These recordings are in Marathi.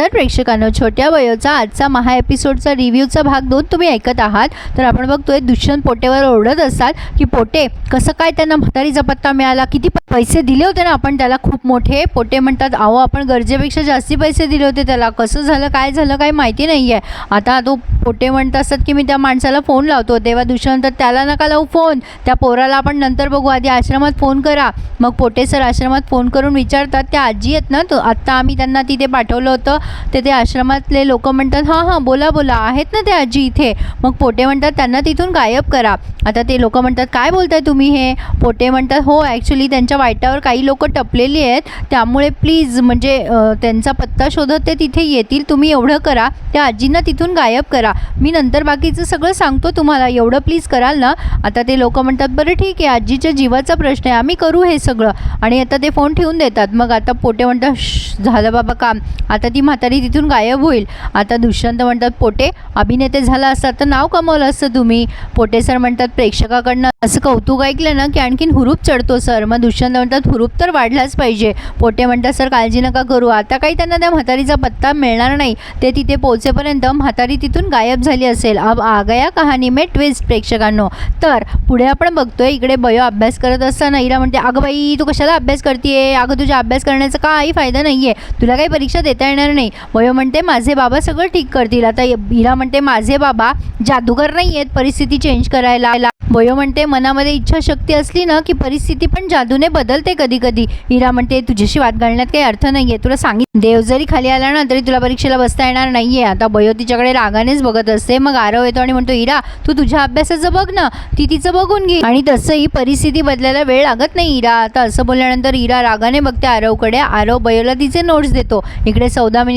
तर प्रेक्षकांनो छोट्या वयोचा आजचा महा एपिसोडचा रिव्ह्यूचा भाग दोन तुम्ही ऐकत आहात. तर आपण बघतोय दुष्यंत पोटेवर ओरडत असतात की पोटे कसं काय त्यांना म्हातारीचा पत्ता मिळाला? किती पैसे दिले होते ना आपण त्याला? खूप मोठे. पोटे म्हणतात अहो आपण गरजेपेक्षा जास्ती पैसे दिले होते त्याला. कसं झालं काय झालं काय माहिती नाही आहे आता तो पोटे म्हणत असतात की मी त्या माणसाला फोन लावतो. तेव्हा दुष्यंत त्याला नका लावू फोन. त्या पोराला आपण नंतर बघू. आधी आश्रमात फोन करा. मग पोटे सर आश्रमात फोन करून विचारतात त्या आजी आहेत ना? तो आत्ता आम्ही त्यांना तिथे पाठवलं होतं. ते ते आश्रमातले लोक म्हणतात हां हां बोला बोला आहेत ना ते आजी इथे. मग पोटे म्हणतात त्यांना तिथून गायब करा. आता ते लोक म्हणतात काय बोलताय तुम्ही हे? पोटे म्हणतात हो ॲक्च्युली त्यांच्या वाईटावर काही लोक टपलेली आहेत. त्यामुळे प्लीज म्हणजे त्यांचा पत्ता शोधत ते तिथे येतील. तुम्ही एवढं करा. त्या आजींना तिथून गायब करा. मी नंतर बाकीचं सगळं सांगतो तुम्हाला. एवढं प्लीज कराल ना. आता ते लोक म्हणतात बरं ठीक आहे. आजीच्या जीवाचा प्रश्न आहे. आम्ही करू हे सगळं. आणि आता ते फोन ठेवून देतात. मग आता पोटे म्हणतात झालं बाबा काम. आता ती तरी तिथून गायब होईल. आता दुष्यंत म्हणतात पोटे अभिनेते झाला असता तर नाव कमवलं असतं तुम्ही. पोटे सर म्हणतात प्रेक्षकाकडनं असं कौतुक ऐकलं ना की आणखीन हुरूप चढतो सर. मग दुष्यंत म्हणतात हुरूप तर वाढलाच पाहिजे. पोटे म्हणतात सर काळजी नका करू. आता काही त्यांना त्या म्हातारीचा पत्ता मिळणार नाही. ते तिथे पोहोचेपर्यंत म्हातारी तिथून गायब झाली असेल. अब आ गया कहाणी मे ट्विस्ट प्रेक्षकांनो. तर पुढे आपण बघतोय इकडे बयो अभ्यास करत असताना इरा म्हणते अगं बाई तू कशाला अभ्यास करते अगं तुझ्या अभ्यास करण्याचा काही फायदा नाही आहे तुला काही परीक्षा देता येणार नाही. बयो म्हणते माझे बाबा सगळं ठीक करतील. आता हिला म्हणते माझे बाबा जादूगर नाही आहेत परिस्थिती चेंज करायला वयो म्हणते मनामध्ये इच्छाशक्ती असली ना की परिस्थिती पण जादूने बदलते कधी कधी हिरा म्हणते तुझ्याशी वाद घालण्यात काही अर्थ नाही आहे तुला सांगित देव जरी खाली आला ना तरी तुला परीक्षेला बसता येणार नाही आहे आता बयो तिच्याकडे रागानेच बघत असते. मग आरव येतो आणि म्हणतो हिरा तू तुझ्या अभ्यासाचं बघ ना. ती तिचं बघून घे. आणि तसंही परिस्थिती बदलायला वेळ लागत नाही हिरा. आता असं बोलल्यानंतर हिरा रागाने बघते आरवकडे. आरव बयोला तिचे नोट्स देतो. इकडे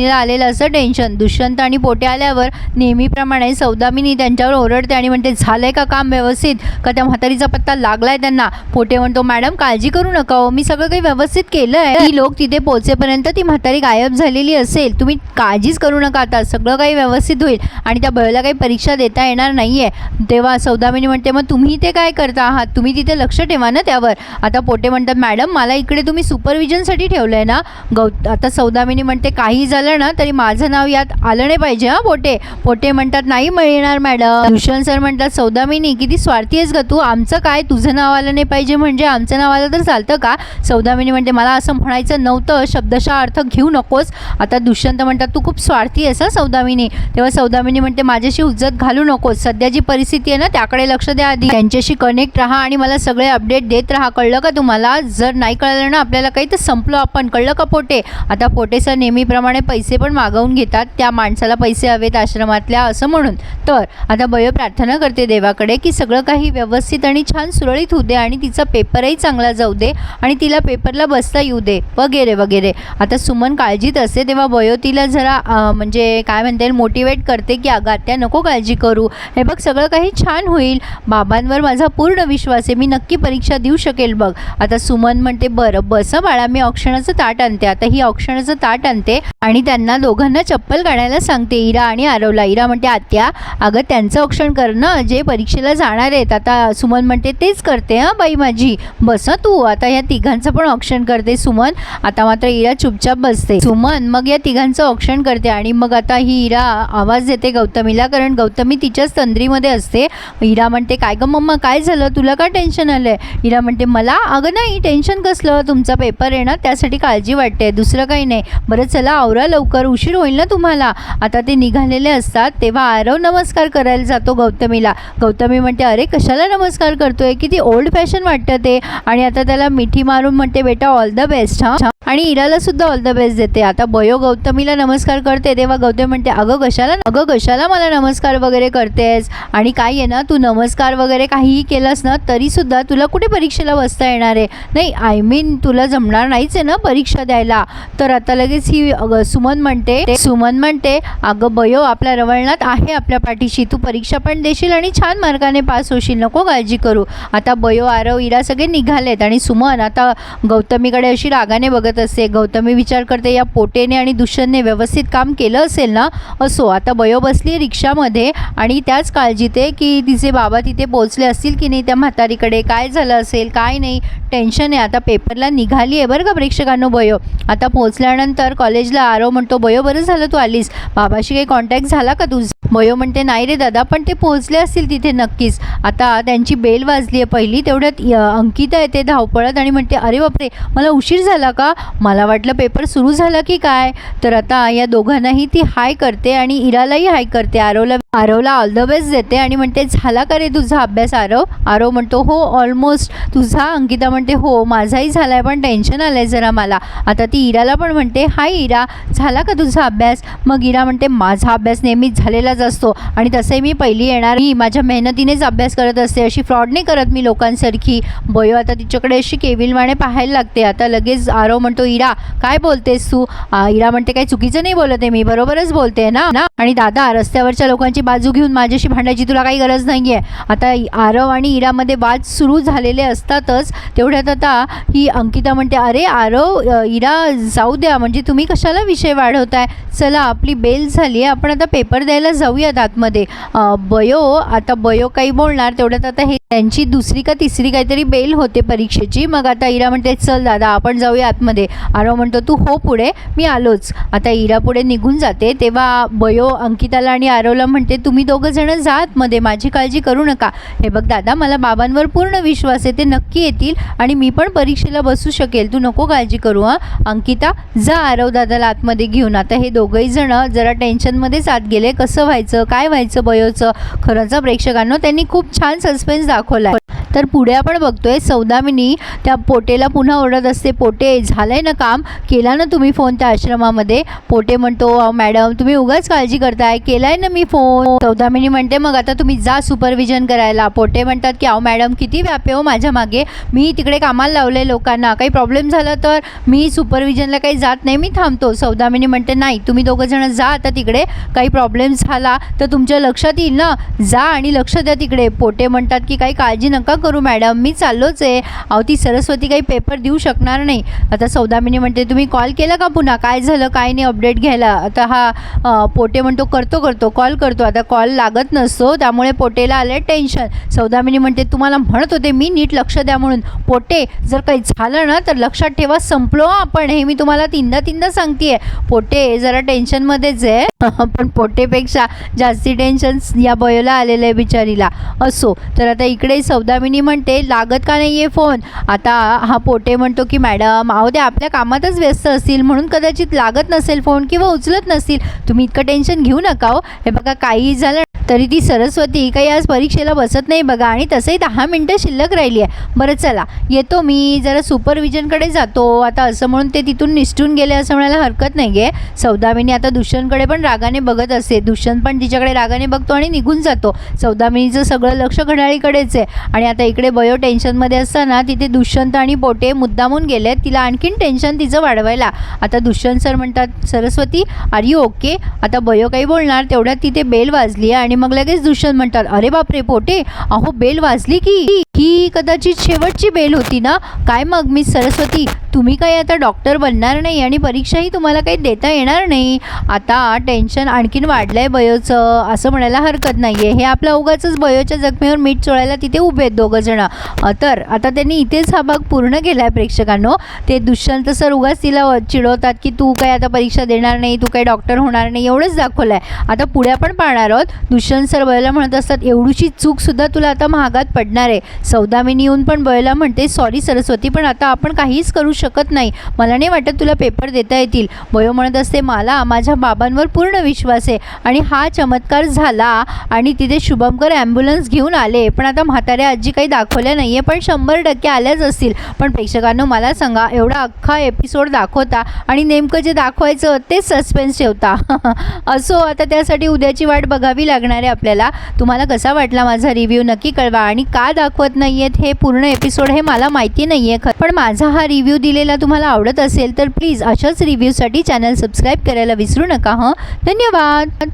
सौदामिनीला आलेलं असं टेन्शन दुष्यंत आणि पोटे आल्यावर नेहमीप्रमाणे सौदामिनी त्यांच्यावर ओरडते आणि म्हणते झालंय का काम व्यवस्थित? का त्या म्हातारीचा पत्ता लागलाय त्यांना? पोटे म्हणतो मॅडम काळजी करू नका हो. मी सगळं काही व्यवस्थित केलं आहे ती लोक तिथे पोहोचेपर्यंत ती म्हातारी गायब झालेली असेल. तुम्ही काळजीच करू नका आता. सगळं काही व्यवस्थित होईल. आणि त्या बळला काही परीक्षा देता येणार नाही आहे तेव्हा सौदामिनी म्हणते मग तुम्ही ते काय करता आहात? तुम्ही तिथे लक्ष ठेवा ना त्यावर. आता पोटे म्हणतात मॅडम मला इकडे तुम्ही सुपरविजनसाठी ठेवलं आहे ना? गौ आता सौदामिनी म्हणते काही झालं ना तरी माझं नाव यात आलं नाही पाहिजे हां पोटे? पोटे म्हणतात नाही मिळणार मॅडम. दुष्यंत सर म्हणतात सौदामिनी किती स्वार्थी आहेस ग तू? आमचं काय? तुझं नाव आलं नाही पाहिजे म्हणजे आमचं नाव आलं तर चालतं का? सौदामिनी म्हणते मला असं म्हणायचं नव्हतं. शब्दशः अर्थ घेऊ नकोस. आता दुष्यंत म्हणतात तू खूप स्वार्थी आहेस हा सौदामिनी. तेव्हा सौदामिनी म्हणते माझ्याशी उज्जत घालू नकोस. सध्या जी परिस्थिती आहे ना त्याकडे लक्ष द्या आधी. त्यांच्याशी कनेक्ट राहा आणि मला सगळे अपडेट देत राहा. कळलं का तुम्हाला? जर नाही कळलं ना आपल्याला काही तर संपलो आपण. कळलं का पोटे? आता पोटे सर नेहमीप्रमाणे पैसे पण मागवून घेतात त्या माणसाला पैसे हवेत आश्रमातल्या असं म्हणून. तर आता बयो प्रार्थना करते देवाकडे की सगळं काही व्यवस्थित आणि छान सुरळीत होऊ दे आणि तिचा पेपरही चांगला जाऊ दे आणि तिला पेपरला बसता येऊ दे वगैरे वगैरे. आता सुमन काळजीत असते तेव्हा बयो तिला जरा म्हणजे काय म्हणता येईल मोटिवेट करते की अगं आत्या नको काळजी करू. हे बघ सगळं काही छान होईल. बाबांवर माझा पूर्ण विश्वास आहे मी नक्की परीक्षा देऊ शकेल बघ. आता सुमन म्हणते बरं बस बाळा मी औक्षणाचं ताट आणते. आता ही औक्षणाचं ताट आणते आणि त्यांना दोघांना चप्पल काढायला सांगते. इरा आणि आरवला. इरा म्हणते आत्या अगं त्यांचं औक्षण कर ना जे परीक्षेला जाणार आहेत आता सुमन म्हणते तेच करते हां बाई माझी. बस तू. आता या तिघांचं पण औक्षण करते सुमन. आता मात्र इरा चुपचाप बसते. सुमन मग या तिघांचं औक्षण करते आणि मग आता ही इरा आवाज देते गौतमीला कारण गौतमी तिच्याच तंद्रीमध्ये असते. इरा म्हणते काय गं मम्मा काय झालं? तुला का टेन्शन आलं आहे इरा म्हणते मला? अगं नाही टेन्शन कसलं? तुमचा पेपर आहे ना त्यासाठी काळजी वाटते. दुसरं काही नाही. बरं चला आवरा लवकर उशीर होईल ना तुम्हाला. आता ते निघालेले असतात तेव्हा आरव नमस्कार करायला जातो गौतमीला. गौतमी म्हणते अरे कशाला नमस्कार करतोय? किती ओल्ड फॅशन वाटतं ते. आणि आता त्याला मिठी मारून म्हणते बेटा ऑल द बेस्ट हां. आणि इराला सुद्धा ऑल द बेस्ट देते. आता बयो गौतमीला नमस्कार करते तेव्हा गौतम म्हणते अगं कशाला अगं कशाला मला नमस्कार वगैरे करतेस? आणि काय आहे ना तू नमस्कार वगैरे काहीही केलंस ना तरीसुद्धा तुला कुठे परीक्षेला बसता येणार आहे? नाही आय मीन तुला जमणार नाहीच आहे ना परीक्षा द्यायला. तर आता लगेच ही सुमन म्हणते सुमन म्हणते अगं बयो आपल्या रवळणात आहे आपल्या पाठीशी तू परीक्षा पण देशील आणि छान मार्काने पास होशील नको काळजी करू. आता बयो आरव इरा सगळे निघालेत आणि सुमन आता गौतमीकडे अशी रागाने बघत तसे गौतमी विचार करते या पोटेने आणि दुष्यंतने व्यवस्थित काम केलं असेल ना असो आता बयो बसली रिक्षामध्ये आणि त्याच काळजीते की तिचे बाबा तिथे पोहोचले असतील की नाही त्या म्हातारीकडे काय झालं असेल काय नाही टेन्शन आहे. आता पेपरला निघाली आहे बरं का प्रेक्षकांनो बयो? आता पोहोचल्यानंतर कॉलेजला आरो म्हणतो बयो बरं झालं तू आलीस. बाबाशी काही कॉन्टॅक्ट झाला का तुझा? मयो म्हणते नाही रे दादा पण ते पोहोचले असतील तिथे नक्कीच. आता त्यांची बेल वाजली आहे पहिली तेवढ्यात अंकिता येते धावपळत आणि म्हणते अरे बापरे मला उशीर झाला का? मला वाटलं पेपर सुरू झाला की काय? तर आता या दोघांनाही ती हाय करते आणि इरालाही हाय करते. आरवला आरवला ऑल द बेस्ट देते आणि म्हणते झाला का रे तुझा अभ्यास आरव आरव म्हणतो हो ऑलमोस्ट तुझा? अंकिता म्हणते हो माझाही झाला आहे पण टेन्शन आलं आहे जरा मला. आता ती इराला पण म्हणते हाय इरा झाला का तुझा अभ्यास? मग इरा म्हणते माझा अभ्यास नेहमीच झालेला झालेलाच असतो. आणि तसे मी पहिली येणार मी माझ्या मेहनतीनेच अभ्यास करत असते. अशी फ्रॉड नाही करत मी लोकांसारखी. बयो आता तिच्याकडे अशी केविलवाणे पाहायला लागते. आता लगेच आरव म्हणतो इरा काय बोलतेस तू? इरा म्हणते काही चुकीचं नाही बोलत आहे मी. बरोबरच बोलते ना. ना? आणि दादा रस्त्यावरच्या लोकांची बाजू घेऊन माझ्याशी भांडायची तुला काही गरज नाही आहे आता आरव आणि इरामध्ये वाद सुरू झालेले असतातच. तेवढ्यात आता ही अंकिता म्हणते अरे आरव इरा जाऊ द्या. म्हणजे तुम्ही कशाला विषय वाढवताय? चला आपली बेल झाली आहे आपण आता पेपर द्यायला जाऊयात आतमध्ये. बयो आता बयो काही बोलणार तेवढ्यात आता हे त्यांची दुसरी का तिसरी काहीतरी बेल होते परीक्षेची. मग आता इरा म्हणते चल दादा आपण जाऊया आतमध्ये. आरव म्हणतो तू हो पुढे मी आलोच. आता इरा पुढे निघून जाते. तेव्हा बयो अंकिताला आणि आरवला म्हणते तुम्ही दोघं जण जा आतमध्ये माझी काळजी करू नका. हे बघ दादा मला बाबांवर पूर्ण विश्वास आहे ते नक्की येतील आणि मी पण परीक्षेला बसू शकेल. तू नको काळजी करू हां. अंकिता जा आरव दादाला आतमध्ये घेऊन. आता हे दोघंही जण जरा टेन्शनमध्येच आत गेले. कसं व्हायचं काय व्हायचं बयोचं? खरंच प्रेक्षकांनो त्यांनी खूप छान सस्पेन्स दाखवला आहे तर पुढे आपण बघतोय सौदामिनी त्या पोटेला पुन्हा ओरडत असते पोटे झालंय ना काम? केला ना तुम्ही फोन त्या आश्रमामध्ये? पोटे म्हणतो "अहो, मॅडम तुम्ही उगाच काळजी करताय केलाय ना मी फोन सौदामिनी म्हणते मग आता तुम्ही जा सुपरविजन करायला. पोटे म्हणतात की अहो मॅडम किती व्यापे हो माझ्या मागे? मी तिकडे कामाला लावले लोकांना काही प्रॉब्लेम झाला तर? मी सुपरविजनला काही जात नाही मी थांबतो. सौदामिनी म्हणते नाही तुम्ही दोघं जण जा आता तिकडे काही प्रॉब्लेम झाला तर तुमच्या लक्षात येईल ना? जा आणि लक्ष द्या तिकडे. पोटे म्हणतात की काही काळजी नका करू मॅडम मी चाललोच आहे. अहो ती सरस्वती काही पेपर देऊ शकणार नाही. आता सौदामिनी म्हणते तुम्ही कॉल केला का पुन्हा? काय झालं? काय नाही? अपडेट घ्यायला. आता हा पोटे म्हणतो करतो करतो. कॉल करतो. आता कॉल लागत नसतो. त्यामुळे पोटेला आले टेन्शन सौदामिनी म्हणते तुम्हाला म्हणत होते मी नीट लक्ष द्या म्हणून. पोटे जर काही झालं ना तर लक्षात ठेवा संपलो आपण. हे मी तुम्हाला तीनदा तीनदा सांगतेय. पोटे जरा टेन्शनमध्येच आहे. पण पोटेपेक्षा जास्ती टेन्शन या बयोला आलेलं आहे बिचारीला. असो. तर आता इकडे सौदामिनी म्हणते लागत का नाही आहे फोन? आता हा पोटे म्हणतो की मॅडम अहो ते आपल्या कामातच व्यस्त असतील म्हणून कदाचित लागत नसेल फोन किंवा उचलत नसतील. तुम्ही इतकं टेन्शन घेऊ नका हो. हे बघा काही झालं तरी ती सरस्वती काही आज परीक्षेला बसत नाही बघा. आणि तसंही दहा मिनटं शिल्लक राहिली आहे. बरं चला. येतो मी. जरा सुपरविजनकडे जातो. आता असं म्हणून ते तिथून निसटून गेले असं म्हणायला हरकत नाही आहे सौदामिनी आता दुष्यंतकडे पण रागाने बघत असते. दुष्यंत पण तिच्याकडे रागाने बघतो आणि निघून जातो. सौदामिनीचं सगळं लक्ष घड्याळीकडेच आहे. आणि आता इकडे बयो टेन्शनमध्ये असताना तिथे दुष्यंत आणि पोटे मुद्दामून गेले तिला आणखीन टेन्शन तिचं वाढवायला. आता दुष्यंत सर म्हणतात सरस्वती आर यू ओके आता बयो काही बोलणार तेवढ्यात तिथे बेल वाजली आणि मग लगेच दुष्यंत म्हणतात अरे बापरे पोटे अहो बेल वाजली की. ही कदाचित शेवटची बेल होती ना? काय मग मिस सरस्वती? तुम्ही काही आता डॉक्टर बनणार नाही आणि परीक्षाही तुम्हाला काही देता येणार नाही. आता टेन्शन आणखीन वाढलं आहे बयोचं. असं म्हणायला हरकत नाही आहे हे आपल्या उगाचंच बयोच्या जखमेवर मीठ चोळायला तिथे उभे आहेत दोघं जणं. तर आता त्यांनी इथेच हा भाग पूर्ण केला आहे प्रेक्षकांनो. ते दुष्यंत सर उगाच तिला चिडवतात की तू काय आता परीक्षा देणार नाही तू काही डॉक्टर होणार नाही एवढंच दाखवलं आहे आता पुढे आपण पाहणार आहोत. दुष्यंत सर बयोला म्हणत असतात एवढीशी चूकसुद्धा तुला आता महागात पडणार आहे. सौदामिनी येऊन पण बयला म्हणते सॉरी सरस्वती पण आता आपण काहीच करू शकत नाही. मला नाही वाटत तुला पेपर देता येतील. बयो म्हणत असते मला माझ्या बाबांवर पूर्ण विश्वास आहे आणि हा चमत्कार झाला आणि तिथे शुभमकर ॲम्ब्युलन्स घेऊन आले. पण आता म्हाताऱ्या आजी काही दाखवल्या नाही आहे पण शंभर टक्के आल्याच असतील. पण प्रेक्षकांनो मला सांगा एवढा अख्खा एपिसोड दाखवता आणि नेमकं जे दाखवायचं तेच सस्पेन्स ठेवता. असो आता त्यासाठी उद्याची वाट बघावी लागणार आहे आपल्याला. तुम्हाला कसा वाटला माझा रिव्ह्यू नक्की कळवा आणि का दाखवत नाही आहेत हे पूर्ण एपिसोड हे मला माहिती नाही आहे खरं. पण माझा हा रिव्ह्यू दिलेला तुम्हाला आवडत असेल तर प्लीज अशाच रिव्ह्यूसाठी चॅनल सबस्क्राईब करायला विसरू नका हं? धन्यवाद!